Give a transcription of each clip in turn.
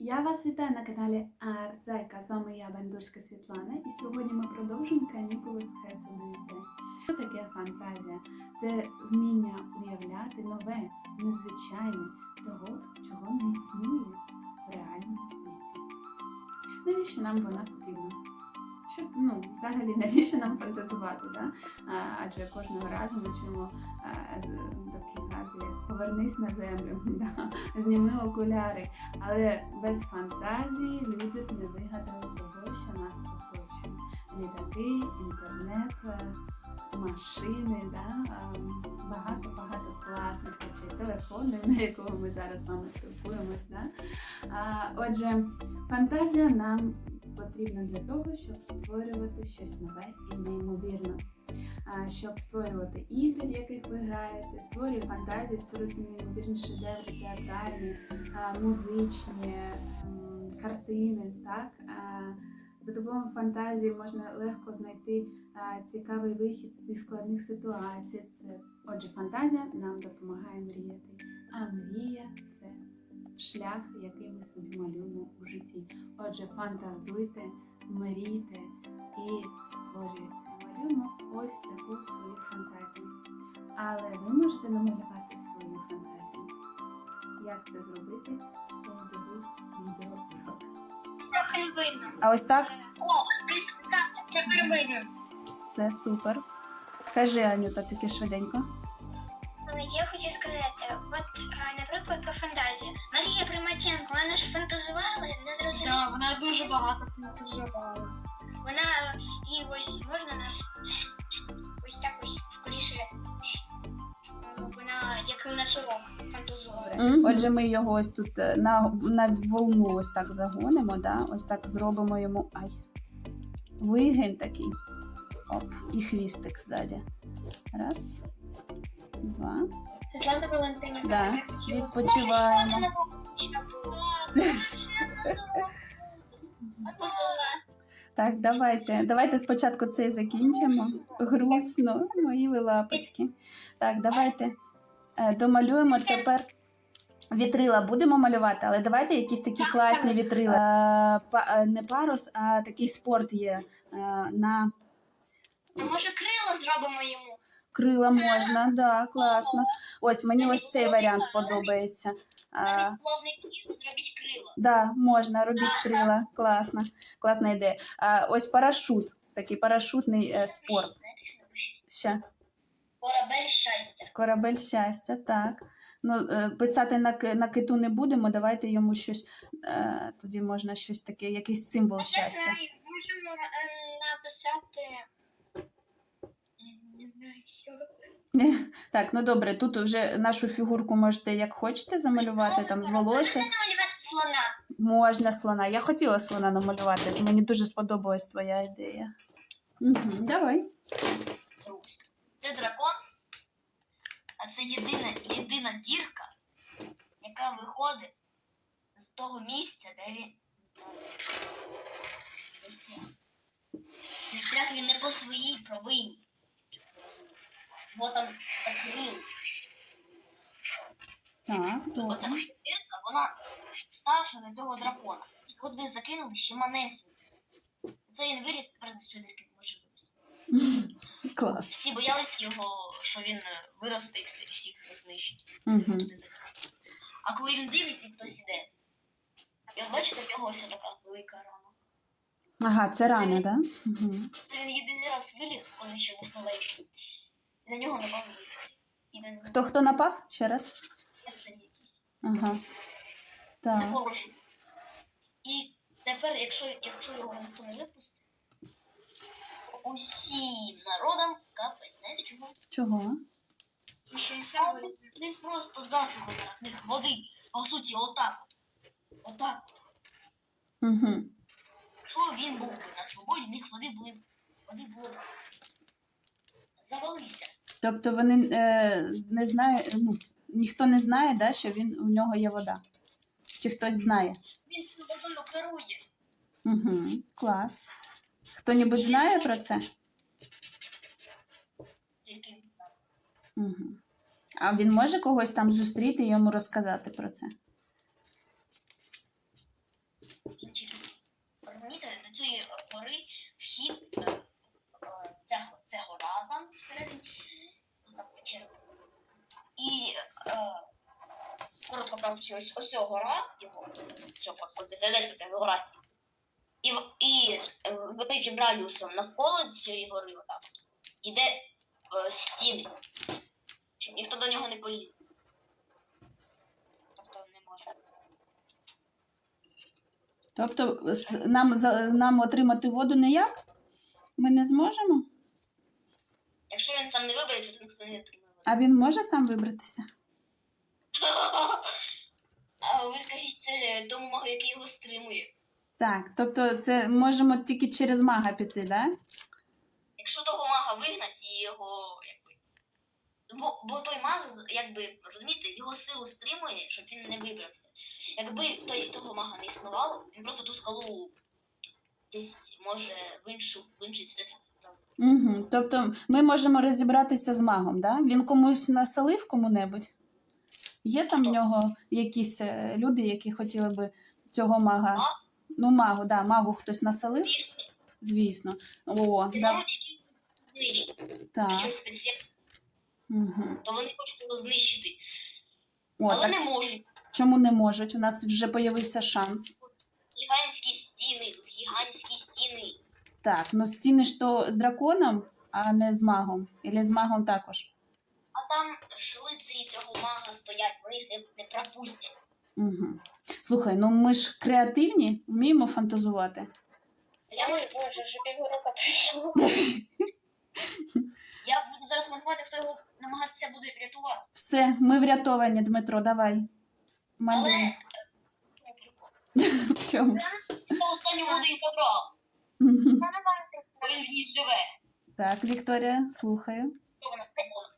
Я вас вітаю на каналі Артзайка. З вами я, Бандурська Світлана, і сьогодні ми продовжуємо канікули з дітей. Що таке фантазія? Це вміння уявляти нове, незвичайне, того, чого не існує в реальному світі. Навіщо нам вона потрібна? Щоб, ну, взагалі, навіщо нам фантазувати? Да? Адже кожного разу ми чуємо такі фрази, повернись на землю, да? зніми окуляри. Але без фантазії люди б не вигадали того, що нас оточує. Літаки, інтернет, е, машини, да? багато-багато класних речей, телефони, на якого ми зараз з вами спілкуємось. Да? Отже, фантазія нам потрібна для того, щоб створювати щось нове і неймовірне. Щоб створювати ігри, в яких ви граєте, створює фантазії, створюються неймовірні шедеври театральні, музичні картини. Так? За допомогою фантазії можна легко знайти цікавий вихід зі складних ситуацій. Це, отже, фантазія нам допомагає мріяти. А мрія це шлях, який ми собі малюємо у житті. Отже, фантазуйте, мрійте і створюйте. Малюємо ось таку свою фантазію. Але ви можете намалювати свою фантазію. Як це зробити? Подивись. Трохи не видно. А ось так? О, так, тепер видно. Все супер. Кажи, Анюта, таки швиденько. Е, Я хочу сказати, от, е, наприклад, про фантазію. Марія Примаченко, вона ж фантазувала, не зрозуміла. Так, вона дуже багато фантазувала. Вона їй ось можна на ось так ось скоріше. Вона як на сурок фантазує. Отже, ми його ось тут е, на, на волну ось так загонимо, да? ось так зробимо йому ай. Вигін такий. Оп, і хвістик ззаді. Раз, два. Світлана Валентинівна, Да, відпочиваємо. Так, давайте. Давайте спочатку цей закінчимо. Грустно, мої ви лапочки. Так, давайте е, домалюємо тепер. Вітрила будемо малювати, але давайте якісь такі класні вітрила. Е, е, Не парус, а такий спорт є. На може крила зробимо йому? Крила можна, да, класно. Ось мені ось цей варіант подобається. А, зробіть крила. да, можна, робіть крила. Класно, класна ідея. А, ось парашут, такий парашутний е, спорт. Ще. Корабель щастя. Корабель щастя, так. Ну, е, писати на, ки- на киту не будемо, давайте йому щось, е, тоді можна щось таке, якийсь символ щастя. Можемо е, написати. м, Не знаю, що. Так, ну добре, тут вже нашу фігурку можете як хочете замалювати, там з волосся. Можна намалювати слона. Можна слона. Я хотіла слона намалювати, мені дуже сподобалась твоя ідея. Угу, давай. Це дракон. А це єдина, єдина дірка, яка виходить з того місця, де він. Він він не по своїй провині. Бо там закрили. Так, Оця добре. дірка, вона старша за цього дракона. І куди закинули ще манесеньку. Це він виріс, тепер не може вирости. Клас. Всі боялися його, що він виросте і всі- всіх знищить. Угу. А коли він дивиться, хтось іде. І от бачите, в нього ось така велика рана. Ага, це рано, так? Да? Угу. Це він єдиний раз виліз, коли ще був маленький. На нього напав. І він Хто хто напав? Ще раз? Ага. Так. Нехороший. І тепер, якщо, якщо його ніхто не випустить, усім народам капать. Знаєте чого? Чого? І ще вся в них просто засуха зараз, в них води, по суті, отак от. Отак. от. Угу. Якщо він був би на свободі, в них води були, води було б завалися. Тобто вони е, не знають, ну, ніхто не знає, да, що він, у нього є вода. Чи хтось знає? Він водою керує. Угу. Клас. Хто-небудь знає про це? Тільки він сам. Угу. А він може когось там зустріти і йому розказати про це? Розумієте, до цієї гори вхід, е, це, гора там всередині, І е, коротко кажучи, ось ось гора, його, що сердечко, це гора. І, і е, великим радіусом навколо цієї гори отак от, іде е, стіни, щоб ніхто до нього не поліз. Тобто не може. Тобто нам, нам отримати воду ніяк? Ми не зможемо? Якщо він сам не вибереться, то ніхто не отримає. А він може сам вибратися? А ви скажіть це тому магу, який його стримує. Так, тобто це можемо тільки через мага піти, да? Якщо того мага вигнать і його якби. Бо, бо той маг, якби, розумієте, його силу стримує, щоб він не вибрався. Якби той, того мага не існувало, він просто ту скалу десь може в іншу, в інший всесвіт. Угу. Тобто ми можемо розібратися з магом, да? Він комусь населив кому-небудь? Є там в нього якісь е, люди, які хотіли би цього мага? Маг? Ну, магу, да, магу хтось населив, Звісно, звісно. О, да, так. Угу. то вони хочуть його знищити. О, Але так не можуть. чому не можуть? У нас вже появився шанс. Гігантські стіни, гігантські стіни. Так, ну стіни ж то з драконом, а не з магом. Ілі з магом також. А там ж лицарі цього мага стоять, вони їх не, не пропустять. Угу. Слухай, ну ми ж креативні, вміємо фантазувати. Я, Ой, боже, вже півроку прийшло. я буду зараз малювати, хто його намагатися буде врятувати. Все, ми врятовані, Дмитро, давай. Але Малюй. не. В чому? Хто останню воду і забрав, Мгм. в ній живе. Так, Вікторія, слухаю. Хто вона символа?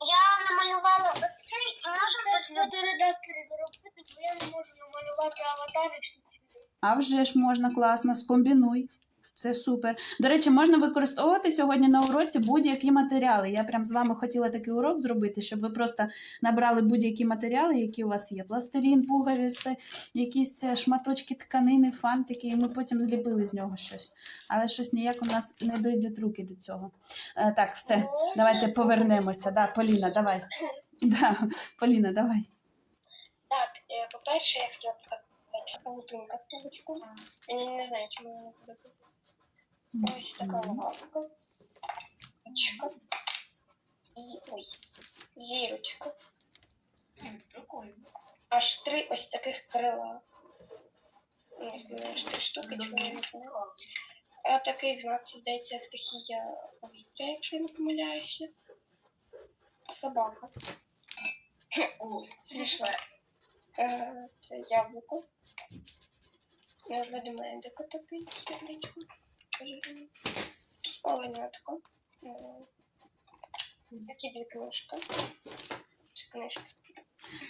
Я намалювала басейн, і можемо люди редактори доробити, бо я не можу намалювати аватари всі ці. А вже ж можна класно, скомбінуй. Це супер. До речі, можна використовувати сьогодні на уроці будь-які матеріали. Я прям з вами хотіла такий урок зробити, щоб ви просто набрали будь-які матеріали, які у вас є. Пластилін, пуговиці, якісь е, шматочки тканини, фантики, і ми потім зліпили з нього щось. Але щось ніяк у нас не дійдуть руки до цього. Е, так, все, давайте повернемося. Да, Поліна, давай. Да, Поліна, давай. Так, е, по-перше, я хотіла показати паутинка з павучком. Я не знаю, чому вона буде. Ось така лапка. Очка. Ой, зірочка. Прикольно. Аж три ось таких крила. Не знаю, що три штуки, чому я не знаю. А такий знак, це здається, стихія повітря, якщо я не помиляюся. Собака. О, Смішно. Е, Це яблуко. Е, Ведмедик такий, сердечко. Оленятко. Такі дві книжки. Чи книжки?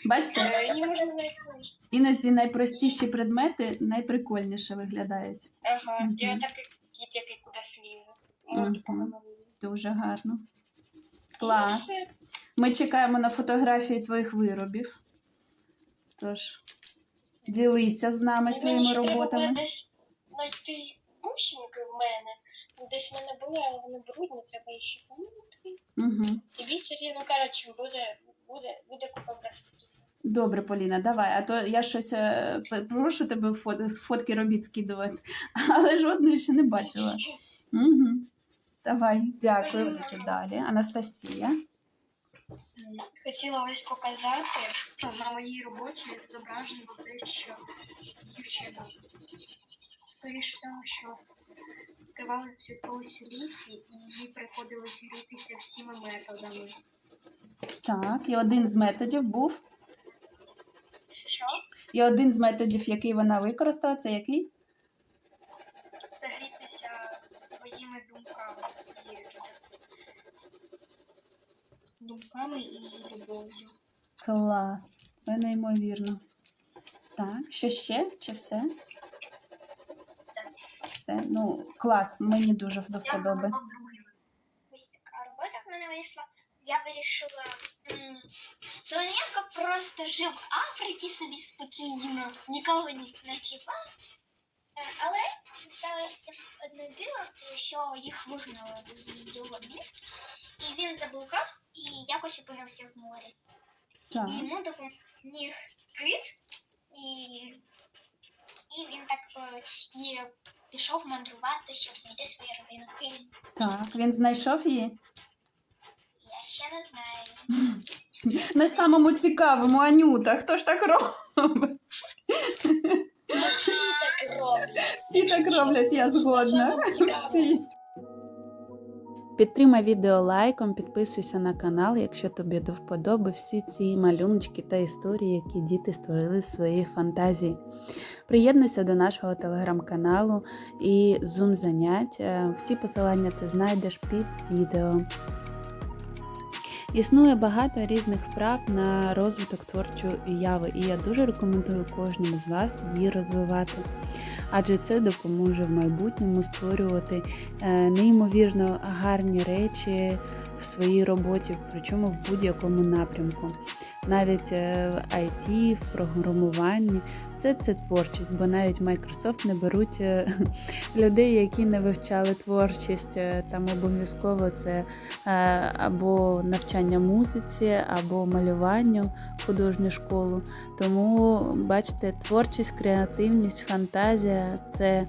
Бачите, Е, Її можна навіть книжки. іноді найпростіші предмети найприкольніше виглядають. Ага, і Мгм. отакий кіт, який кудись лізе. Мгм. Дуже гарно. Клас. Ми чекаємо на фотографії твоїх виробів. Тож, ділися з нами своїми роботами. десь знайти бусинки в мене. Десь в мене були, але вони брудні, треба їх ще помити. Угу. І бісері, ну коротше, буде, буде, буде купа красоти. Добре, Поліна, давай. А то я щось е, п- прошу тебе фото, з фотки робіт скидувати, але жодної ще не бачила. Угу. Давай, дякую. Далі. Анастасія. Хотіла ось показати, що на моїй роботі зображено те, що дівчина, скоріше всього, що скривали цвітусь у лісі, і їй приходилось грітися всіма методами. Так, і один з методів був. Що? І один з методів, який вона використала, це який? Це грітися своїми думками. і Думками і любов'ю. Клас. Це неймовірно. Так, що ще? Чи все? Все. Ну, клас, мені дуже до вподоби. Ось така робота в мене вийшла. Я вирішила. Солоненко просто жив в Африці собі спокійно, нікого не чіпав. Але сталося одне диво, що їх вигнали з його домів, і він заблукав і якось опинився в морі. Так. І йому допоміг кит, і, і він так е, і пішов мандрувати, щоб знайти свою родину. Так, він знайшов її. я ще не знаю. На самому цікавому, Анюта, хто ж так робить? Всі так роблять. Всі так роблять, я згодна. Всі. Підтримай відео лайком, підписуйся на канал, якщо тобі до вподоби всі ці малюночки та історії, які діти створили з своєї фантазії. Приєднуйся до нашого телеграм-каналу і зум занять. Е, Всі посилання ти знайдеш під відео. Існує багато різних вправ на розвиток творчої уяви, і я дуже рекомендую кожному з вас її розвивати. Адже це допоможе в майбутньому створювати е, неймовірно гарні речі в своїй роботі, причому в будь-якому напрямку. Навіть е, в IT, в програмуванні, все це творчість, бо навіть Microsoft не беруть е, людей, які не вивчали творчість. Е, Там обов'язково це або навчання музиці, або малюванню, художню школу. Тому бачите, творчість, креативність, фантазія це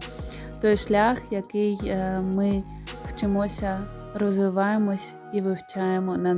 той шлях, який ми вчимося, розвиваємось і вивчаємо на